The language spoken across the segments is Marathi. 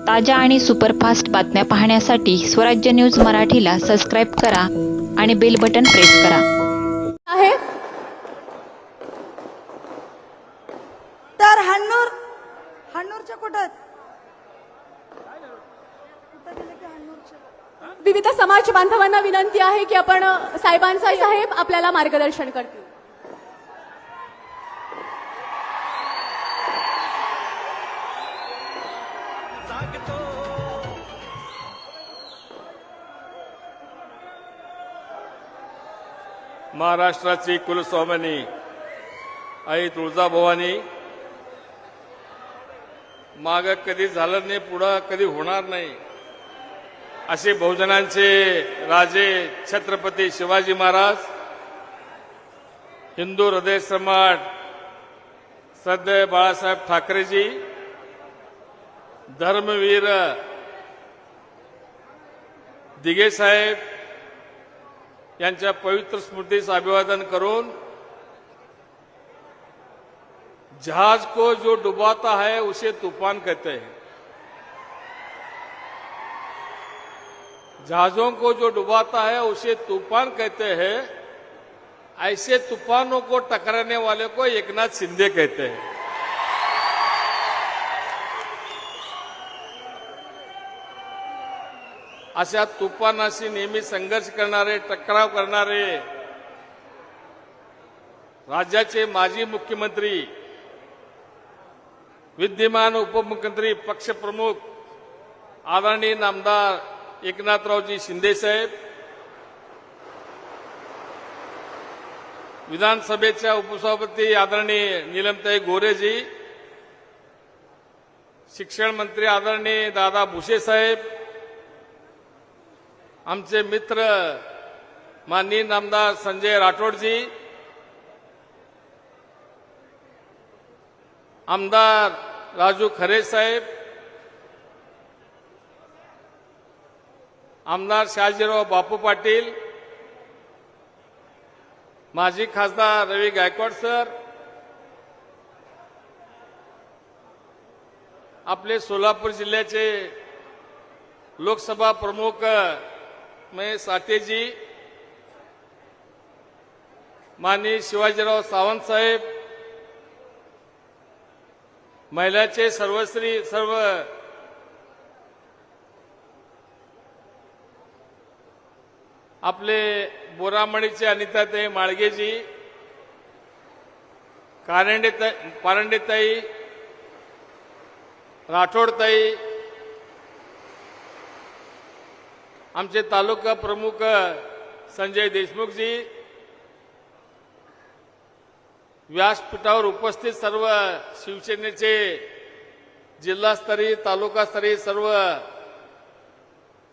ताज्या आणि सुपरफास्ट बातम्या पाहण्यासाठी स्वराज्य न्यूज मराठीला सबस्क्राईब करा आणि बेल बटन प्रेस करा. आहे. तर हन्नूर हन्नूरच्या कुठं? विविध समाज बांधवांना विनंती आहे की आपण साहेबांचा साहेब आपल्याला मार्गदर्शन करतील. महाराष्ट्राची कुलस्वामिनी आई तुळजाभवानी. माग कधी झालं नाही पुढं कधी होणार नाही असे बहुजनांचे राजे छत्रपती शिवाजी महाराज हिंदू हृदय सम्राट श्रद्धेय बाळासाहेब ठाकरेजी धर्मवीर दिगेसाहेब पवित्र स्मृतीस अभिवादन करून जहाज़ को जो डुबाता है, उसे तूफ़ान कहते हैं। जहाजों को जो डुबाता है, उसे तूफ़ान कहते हैं। ऐसे तूफानों को टकराने वाले को एकनाथ शिंदे कहते हैं। अशा तुफानाशी नेहमी संघर्ष करणारे टकराव करणारे राज्याचे माजी मुख्यमंत्री विद्यमान उपमुख्यमंत्री पक्षप्रमुख आदरणीय नामदार एकनाथरावजी शिंदेसाहेब विधानसभेच्या उपसभापती आदरणीय निलमताई गोरेजी शिक्षण मंत्री आदरणीय दादा भुसे साहेब आमचे मित्र माननीय नामदार संजय राठोडजी आमदार राजू खरे साहेब आमदार शहाजीराव बापू पाटील माजी खासदार रवी गायकवाड सर आपले सोलापूर जिल्ह्याचे लोकसभा प्रमुख महेश सातेजी माननीय शिवाजीराव सावंत साहेब महिलाचे सर्वश्री सर्व आपले बोरामणीचे अनिताताई माळगेजी कारंडेताई पारंडेताई राठोडताई आमचे तालुका प्रमुख संजय देशमुखजी व्यासपीठावर उपस्थित सर्व शिवसेनेचे जिल्हास्तरीय तालुकास्तरीय सर्व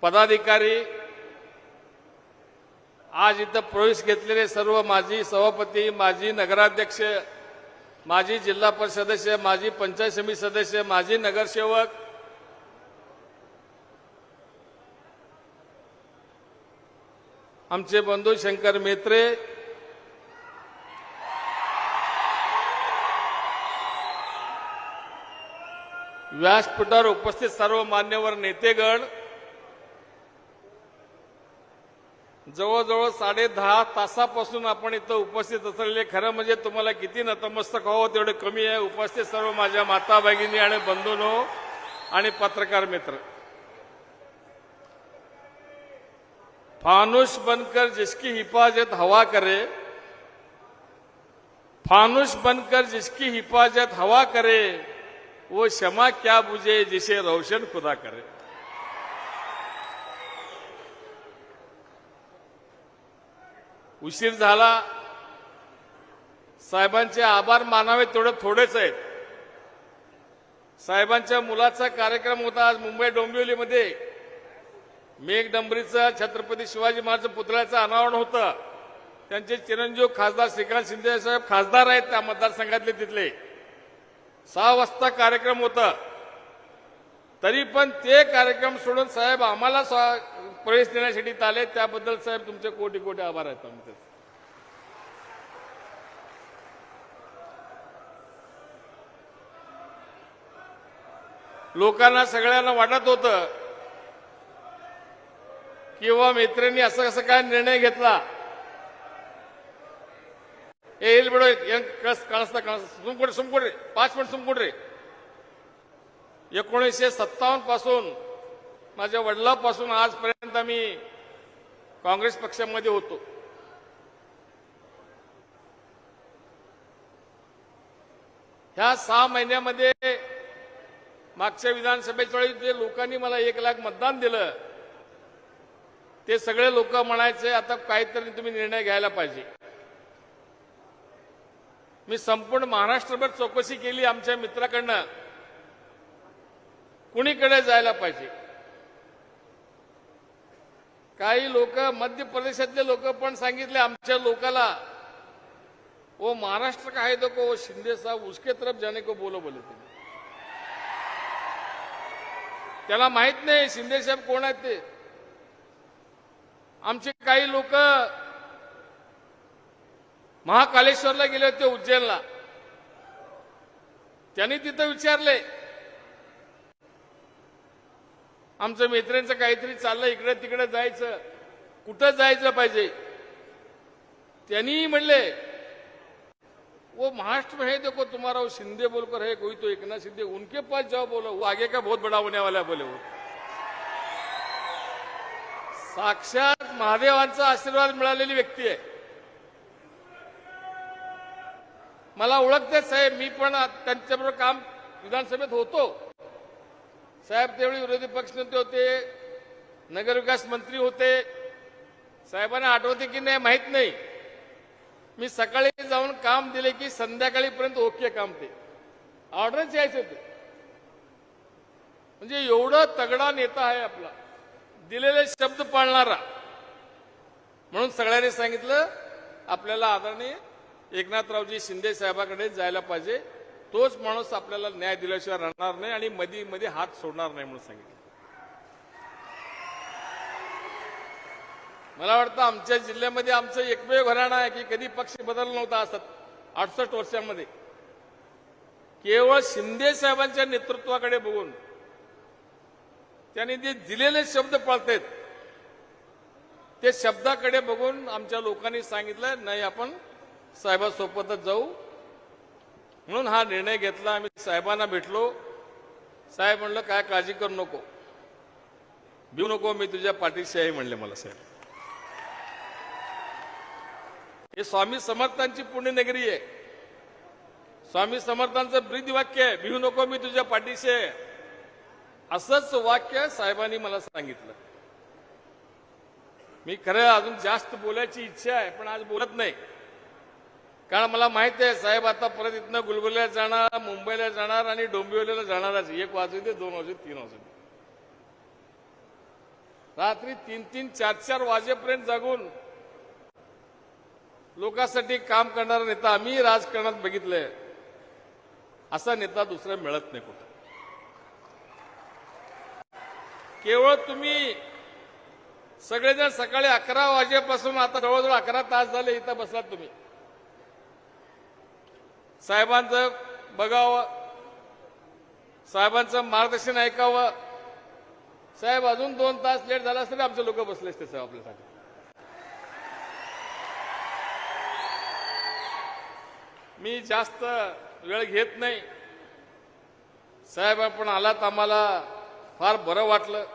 पदाधिकारी आज इथं प्रवेश घेतलेले सर्व माजी सभापती माजी नगराध्यक्ष माजी जिल्हा परिषद सदस्य माजी पंचायत समिती सदस्य माजी नगरसेवक आमचे बंधू शंकर मेत्रे व्यासपीठावर उपस्थित सर्व मान्यवर नेतेगण जवळजवळ साडे दहा तासापासून आपण इथं उपस्थित असलेले खरं म्हणजे तुम्हाला किती नतमस्तक व्हावं तेवढं कमी आहे. उपस्थित सर्व माझ्या माता भगिनी आणि बंधूनो आणि पत्रकार मित्र. फानुष बनकर जिसकी हिफाजत हवा करे फानुष बनकर जिसकी हिफाजत हवा करे वो क्षमा क्या बुझे जिसे रोशन खुदा करे। उशीर झाला साहेबांचे आभार मानावे तेवढे थोडेच आहेत. साहेबांच्या मुलाचा कार्यक्रम होता आज मुंबई डोंबिवलीमध्ये. मेघडंबरीचं छत्रपती शिवाजी महाराज पुतळ्याचं अनावरण होतं. त्यांचे चिरंजीव खासदार श्रीकांत शिंदे साहेब खासदार आहेत त्या मतदारसंघातले तिथले. सहा वाजता कार्यक्रम होता. तरी पण ते कार्यक्रम सोडून साहेब आम्हाला प्रवेश देण्यासाठी आले त्याबद्दल साहेब तुमचे कोटी कोटी आभार आहेत आमचे. लोकांना सगळ्यांना वाटत होतं किंवा मित्रांनी असं कसं काय निर्णय घेतला? ए येईल बिडो कस कळसता कळस. सुमकुड सुमकुड रे पाच मिनिट सुमकुड रे एकोणीसशे सत्तावन्नपासून माझ्या वडिलापासून आजपर्यंत मी काँग्रेस पक्षामध्ये होतो. ह्या सहा महिन्यामध्ये मागच्या विधानसभेच्या वेळी जे लोकांनी मला एक लाख मतदान दिलं ते सगळे लोक म्हणायचे आता काहीतरी तुम्ही निर्णय घ्यायला पाहिजे. मी संपूर्ण महाराष्ट्रभर चौकशी केली आमच्या मित्राकडनं. कुणीकडे जायला पाहिजे? काही लोक मध्य प्रदेशातले लोक पण सांगितले आमच्या लोकाला वो महाराष्ट्र का है तो वो शिंदे साहब उसके तरफ जाने को बोलो बोले तुम्ही त्याला माहीत नाही शिंदे साहेब कोण आहेत ते. आमचे काही लोक महाकालेश्वरला गेले होते उज्जैनला. त्यांनी तिथं विचारले आमचं मित्रांचं काहीतरी चाललं इकडे तिकडे जायचं कुठं जायचं पाहिजे? त्यांनी म्हणले वो महाराष्ट्र में है देखो तुम्हारा वो शिंदे बोलकर है कोई तो एक ना शिंदे उनके पास जाओ बोलो वो आगे का बहुत बड़ा होने वाला है बोले वो. साक्षात महादेवांचा आशीर्वाद मिळालेली व्यक्ती आहे. मला ओळखते साहेब मी पण त्यांच्याबरोबर काम विधानसभेत होतो. साहेब त्यावेळी विरोधी पक्षनेते होते नगरविकास मंत्री होते. साहेबांना आठवते की नाही माहीत नाही. मी सकाळी जाऊन काम दिले की संध्याकाळीपर्यंत ओके काम ते. ऑर्डरच यायचे ते म्हणजे एवढं तगडा नेता आहे आपला. दिलेले शब्द पाळणारा. म्हणून सगळ्यांनी सांगितलं आपल्याला आदरणीय एकनाथरावजी शिंदे साहेबाकडे जायला पाहिजे. तोच माणूस आपल्याला न्याय दिल्याशिवाय राहणार नाही आणि मधी मध्ये हात सोडणार नाही म्हणून सांगितलं. मला वाटतं आमच्या जिल्ह्यामध्ये आमचं एकमेव घराणं आहे की कधी पक्ष बदलला नव्हता असत अडसष्ट वर्षामध्ये. केवळ शिंदे साहेबांच्या नेतृत्वाकडे बघून त्यांनी जे दिलेले शब्द पाळतात ते शब्दाकडे बघून आमच्या लोकांनी सांगितलं नाही आपण साहेबासोबतच जाऊ. म्हणून हा निर्णय घेतला आम्ही साहेबांना भेटलो. साहेब म्हणलं काय काळजी करू नको. भिऊ नको मी तुझ्या पाठीशी आहे म्हणले मला साहेब. हे स्वामी समर्थांची पुण्यनगरी आहे. स्वामी समर्थांचं ब्रीद वाक्य आहे भिऊ नको मी तुझ्या पाठीशी आहे. असंच वाक्य साहेबांनी मला सांगितलं. मी खरं अजून जास्त बोलायची इच्छा आहे पण आज बोलत नाही. कारण मला माहिती आहे साहेब आता परत इथनं गुलबर्ग्याला जाणार मुंबईला जाणार आणि डोंबिवलीला जाणारच एक वाजू दे दोन वाजू तीन वाजू दे. रात्री तीन तीन चार चार वाजेपर्यंत जागून लोकांसाठी काम करणारा नेता आम्ही राजकारणात बघितलंय. असा नेता दुसरा मिळत नाही कुठं. केवळ तुम्ही सगळेजण सकाळी अकरा वाजेपासून आता जवळजवळ अकरा तास झाले इथं बसलात तुम्ही. साहेबांचं बघावं साहेबांचं मार्गदर्शन ऐकावं. साहेब अजून दोन तास लेट झाला असतं आमचे लोक बसले असते साहेब आपल्यासाठी. मी जास्त वेळ घेत नाही. साहेब आपण आलात आम्हाला फार बरं वाटलं.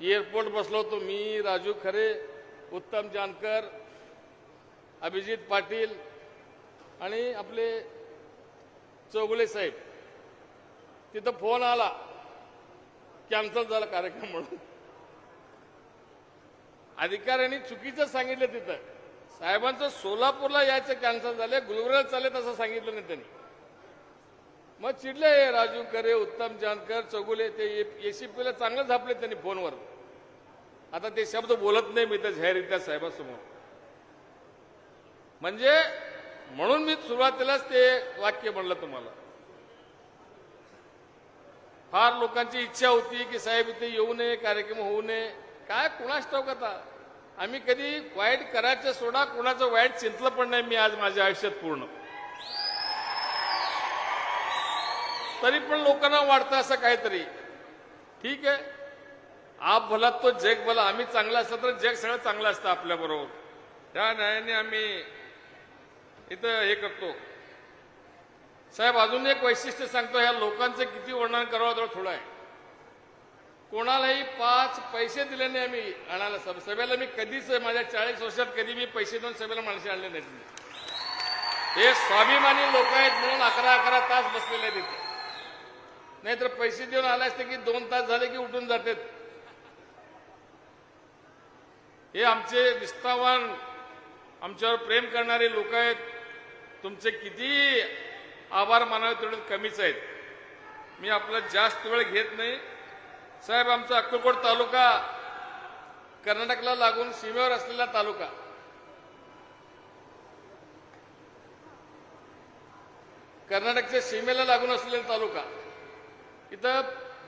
एअरपोर्ट बसलो होतो मी राजू खरे उत्तम जानकर अभिजित पाटील आणि आपले चौगुले साहेब. तिथं फोन आला कॅन्सल झाला कार्यक्रम म्हणून. अधिकाऱ्यांनी चुकीचं सांगितलं तिथं. साहेबांचं सोलापूरला यायचं कॅन्सल झालं गुलबर्ग्याला चालेल तसं सांगितलं नाही त्यांनी. मग चिडले राजू करे उत्तम जानकर चौगुले. ते एसीपीला चांगलं झापले त्यांनी फोनवर. आता ते शब्द बोलत नाही मी तर जाहीररित्या साहेबासमोर. म्हणजे म्हणून मी सुरुवातीलाच ते वाक्य म्हणलं तुम्हाला. फार लोकांची इच्छा होती की साहेब इथे येऊ नये कार्यक्रम होऊ नये. काय कुणाच ठाऊक आता? आम्ही कधी वाईट करायचं सोडा कुणाचं वाईट चिंतलं पण नाही मी आज माझ्या आयुष्यात पूर्ण. तरी पण लोकांना वाटतं असं काहीतरी. ठीक आहे? आप भला तो जग भला. आम्ही चांगला असतो तर जग सगळं चांगलं असतं आपल्याबरोबर त्या न्यायाने आम्ही इथं हे करतो. साहेब अजून एक वैशिष्ट्य सांगतो. ह्या लोकांचं किती वर्णन करावं तेवढं थोडं आहे. कोणालाही पाच पैसे दिले नाही आम्ही आणायला सभ सभेला मी कधीच माझ्या चाळीस वर्षात कधी मी पैसे देऊन सभेला माणसे आणले नाहीत. हे स्वाभिमानी लोक आहेत म्हणून अकरा अकरा तास बसलेले आहेत तिथे नाहीतर पैसे देऊन आले असते की दोन तास झाले की उठून जातात हे आमचे विस्तावान आमच्यावर प्रेम करणारे लोक आहेत. तुमचे किती आभार मानावे तेवढे कमीच आहेत. मी आपला जास्त वेळ घेत नाही. साहेब आमचा अक्कलकोट तालुका कर्नाटकला लागून सीमेवर असलेला तालुका. कर्नाटकच्या सीमेला लागून असलेला तालुका. इथं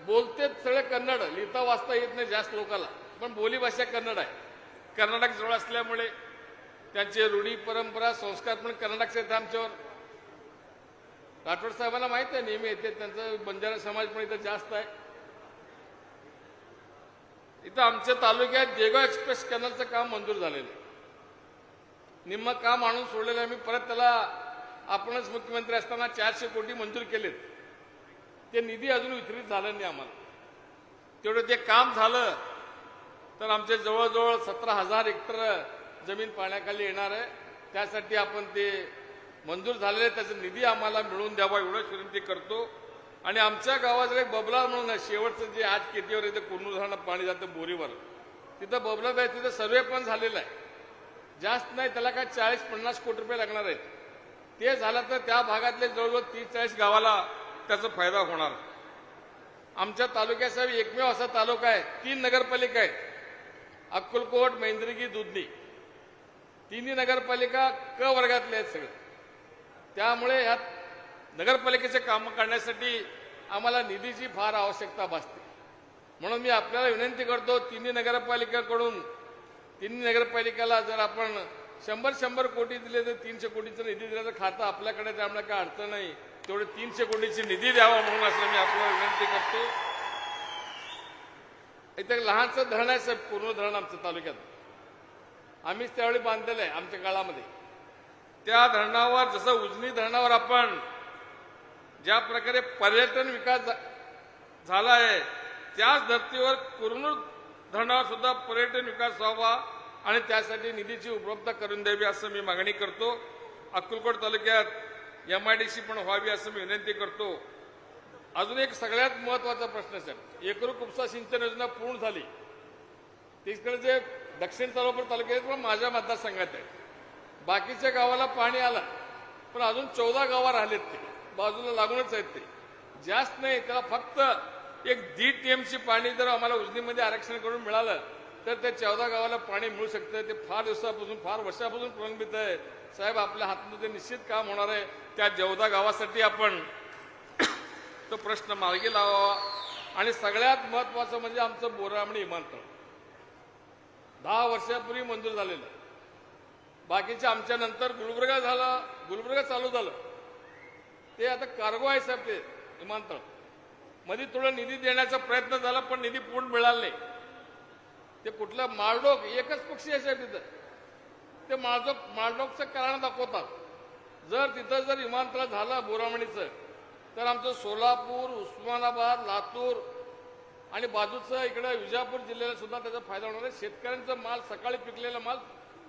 बोलते सगळे कन्नड लिहिता वाचता येत नाही जास्त लोकांना पण बोलीभाषा कन्नड आहे. कर्नाटक जवळ असल्यामुळे त्यांचे रूढी परंपरा संस्कार पण कर्नाटकचे आहेत आमच्यावर. राठोड साहेबांना माहीत आहे नेहमी येते. त्यांचा बंजारा समाज पण इथं जास्त आहे. इथं आमच्या तालुक्यात जेगाव एक्सप्रेस कॅनलचं काम मंजूर झालेलं आहे. निम्म काम आणून सोडलेलं आहे. मी परत त्याला आपणच मुख्यमंत्री असताना चारशे कोटी मंजूर केलेत. ते निधी अजून वितरित झालं नाही आम्हाला. तेवढं ते काम झालं तर आमचे जवळजवळ सतरा हजार हेक्टर जमीन पाण्याखाली येणार आहे. त्यासाठी आपण ते मंजूर झालेले त्याचा निधी आम्हाला मिळवून द्यावा एवढं विनंती करतो. आणि आमच्या गावात एक बबला म्हणून आहे शेवटचं जे आज केटीवर येतं कुर्नूर धरणात पाणी जातं बोरीवर. तिथं बबला आहे तिथं सर्वे पण झालेला आहे. जास्त नाही त्याला काय चाळीस पन्नास कोटी रुपये लागणार आहेत. ते झालं तर त्या भागातले जवळजवळ तीस चाळीस गावाला त्याचा फायदा होणार. आमच्या तालुक्यात एकमेव असा तालुका आहे तीन नगरपालिका आहेत. अक्कलकोट मैंद्रगी दुधनी तिन्ही नगरपालिका क वर्गातले आहेत सगळे. त्यामुळे यात नगरपालिकेचे कामं करण्यासाठी आम्हाला निधीची फार आवश्यकता भासते. म्हणून मी आपल्याला विनंती करतो तिन्ही नगरपालिकाकडून तिन्ही नगरपालिकेला जर आपण शंभर शंभर कोटी दिले तर तीनशे कोटीचं निधी दिल्याचं तर खातं आपल्याकडे त्यामुळे काय अडचण नाही. तेवढे तीनशे कोटीची निधी द्यावा म्हणून असं मी आपल्याला विनंती करतो. इथे लहानसं धरण आहे साहेब पूर्ण धरण आमच्या तालुक्यात. आम्हीच त्यावेळी बांधलेलं आहे आमच्या काळामध्ये. त्या धरणावर जसं उजनी धरणावर आपण ज्या प्रकारे पर्यटन विकास झा- झाला आहे त्याच धर्तीवर कुरनूर धरणावर सुद्धा पर्यटन विकास व्हावा आणि त्यासाठी निधीची उपलब्धता करून द्यावी असं मी मागणी करतो. अक्कलकोट तालुक्यात एम आय डी सी पण व्हावी असं मी विनंती करतो. अजून एक सगळ्यात महत्त्वाचा प्रश्न साहेब. एकरूप उपसा सिंचन योजना पूर्ण झाली. तिकडे जे दक्षिण सोलापूर तालुक्यात पण माझ्या मतदारसंघात आहे बाकीच्या गावाला पाणी आलं पण अजून चौदा गावा राहिलेत ते. बाजूला लागूनच आहेत ते. जास्त नाही त्याला फक्त एक दीड टीएमसी पाणी जर आम्हाला उजनीमध्ये आरक्षण करून मिळालं तर त्या चौदा गावाला पाणी मिळू शकतं. ते फार दिवसापासून फार वर्षापासून प्रलंबित आहे. साहेब आपल्या हातनं निश्चित काम होणार आहे त्या जेवदा गावासाठी आपण तो प्रश्न मार्गी लावावा. आणि सगळ्यात महत्वाचं म्हणजे आमचं बोरामणी विमानतळ दहा वर्षापूर्वी मंजूर झालेलं. बाकीचे आमच्या नंतर गुलबर्गा झाला गुलबर्गा चालू झालं. ते आता कार्गो आहे साहेब ते विमानतळमध्ये थोडं निधी देण्याचा प्रयत्न झाला पण निधी पूर्ण मिळाला नाही. ते कुठलं माळडोक एकच पक्षी आहे साहेब तिथं. ते माळडोक माळडोकचं कारण दाखवतात. जर तिथं जर विमानतळ झालं बोरामणीचं तर आमचं सोलापूर उस्मानाबाद लातूर आणि बाजूचं इकडं विजापूर जिल्ह्याला सुद्धा त्याचा फायदा होणार आहे. शेतकऱ्यांचा माल सकाळी पिकलेला माल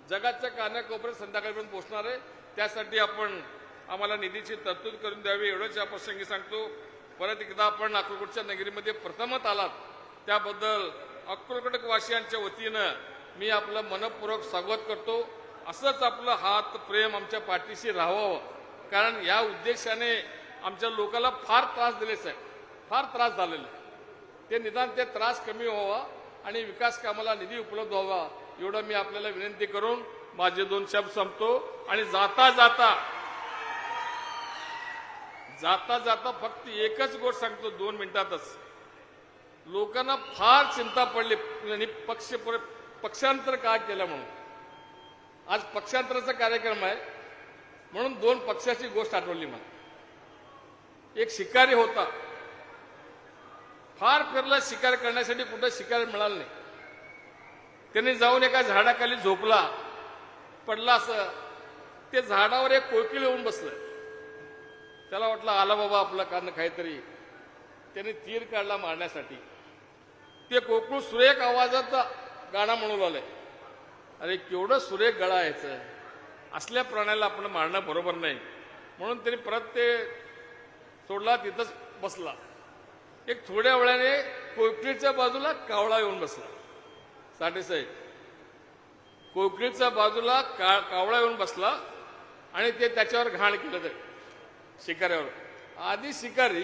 जगाच्या कानाकोपऱ्यात संध्याकाळपर्यंत पोहोचणार आहे. त्यासाठी आपण आम्हाला निधीची तरतूद करून द्यावी एवढंच या प्रसंगी सांगतो. परत एकदा आपण अक्कलकोटच्या नगरीमध्ये प्रथमच आलात. त्याबद्दल अक्रकोटकवासियांच्या वतीनं मी आपलं मनपूर्वक स्वागत करतो. असंच आपलं हात प्रेम आमच्या पाठीशी राहावं. कारण या उद्देशाने आमच्या लोकांना फार त्रास दिले साहेब. फार त्रास झालेला. आहे ते निदान ते त्रास कमी व्हावा आणि विकास कामाला निधी उपलब्ध व्हावा एवढं मी आपल्याला विनंती करून माझे दोन शब्द संपतो. आणि जाता जाता जाता जाता फक्त एकच गोष्ट सांगतो दोन मिनिटातच. लोकांना फार चिंता पडली आणि पक्ष पक्षांतर काय केलं म्हणून? आज पक्षांतराचा कार्यक्रम आहे म्हणून दोन पक्षाची गोष्ट आठवली मला. एक शिकारी होता. फार फिरला शिकार करण्यासाठी कुठं शिकार मिळाला नाही. त्यांनी जाऊन एका झाडाखाली झोपला. पडला असं. ते झाडावर एक कोकिल येऊन बसलं. त्याला वाटलं आला बाबा आपलं कारण काहीतरी. त्याने तीर काढला मारण्यासाठी. ते कोकळू सुरेख आवाजात गाणं म्हणू लागलंय अरे केवढं सुरेख गळा यायचं असल्या प्राण्याला आपण मारणं बरोबर नाही. म्हणून त्यांनी परत ते सोडला तिथंच बसला. एक थोड्या वेळाने कोकणीच्या बाजूला कावळा येऊन बसला. साठेसाहेब कोकणीच्या बाजूला का कावळा येऊन बसला आणि ते त्याच्यावर घाण केलं ते शिकाऱ्यावर. आधी शिकारी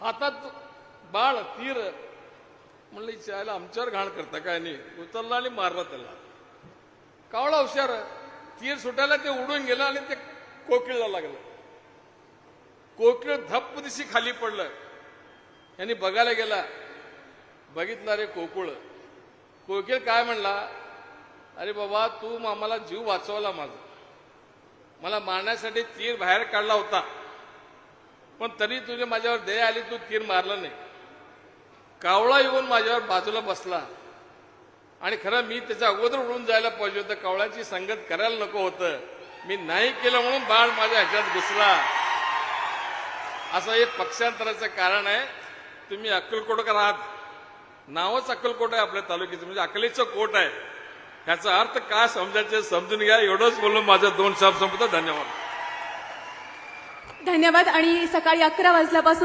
हातात बाळ तीर म्हणलं चायला आमच्यावर घाण करता काय नाही. उचलला आणि मारला त्याला. कावळा हुशार तीर सुटायला ते उडून गेलं आणि ते कोकिळला लागलं. कोकिळ धप्प दिशी खाली पडलं. यांनी बघायला गेला बघितला रे कोकुळ. कोकिळ काय म्हणला अरे बाबा तू आम्हाला जीव वाचवला माझा. मला मारण्यासाठी तीर बाहेर काढला होता. पण तरी तुझे माझ्यावर दया आली तू तीर मारला नाही. कावळा येऊन माझ्यावर बाजूला बसला. आणि खरं मी त्याच्या अगोदर उडून जायला पाहिजे होतं. कावळ्याची संगत करायला नको होतं. मी नाही केलं म्हणून बाळ माझ्या ह्याच्यात घुसला. असं एक पक्षांतराचं कारण आहे. तुम्ही अक्कलकोटकर आहात. नावच अक्कलकोट आहे आपल्या तालुक्याचं. म्हणजे अकलेचं कोट आहे. ह्याचा अर्थ काय समजायचे समजून घ्या. एवढंच बोलून माझं दोन शब्द संपत. धन्यवाद. धन्यवाद. आणि सकाळी अकरा वाजल्यापासून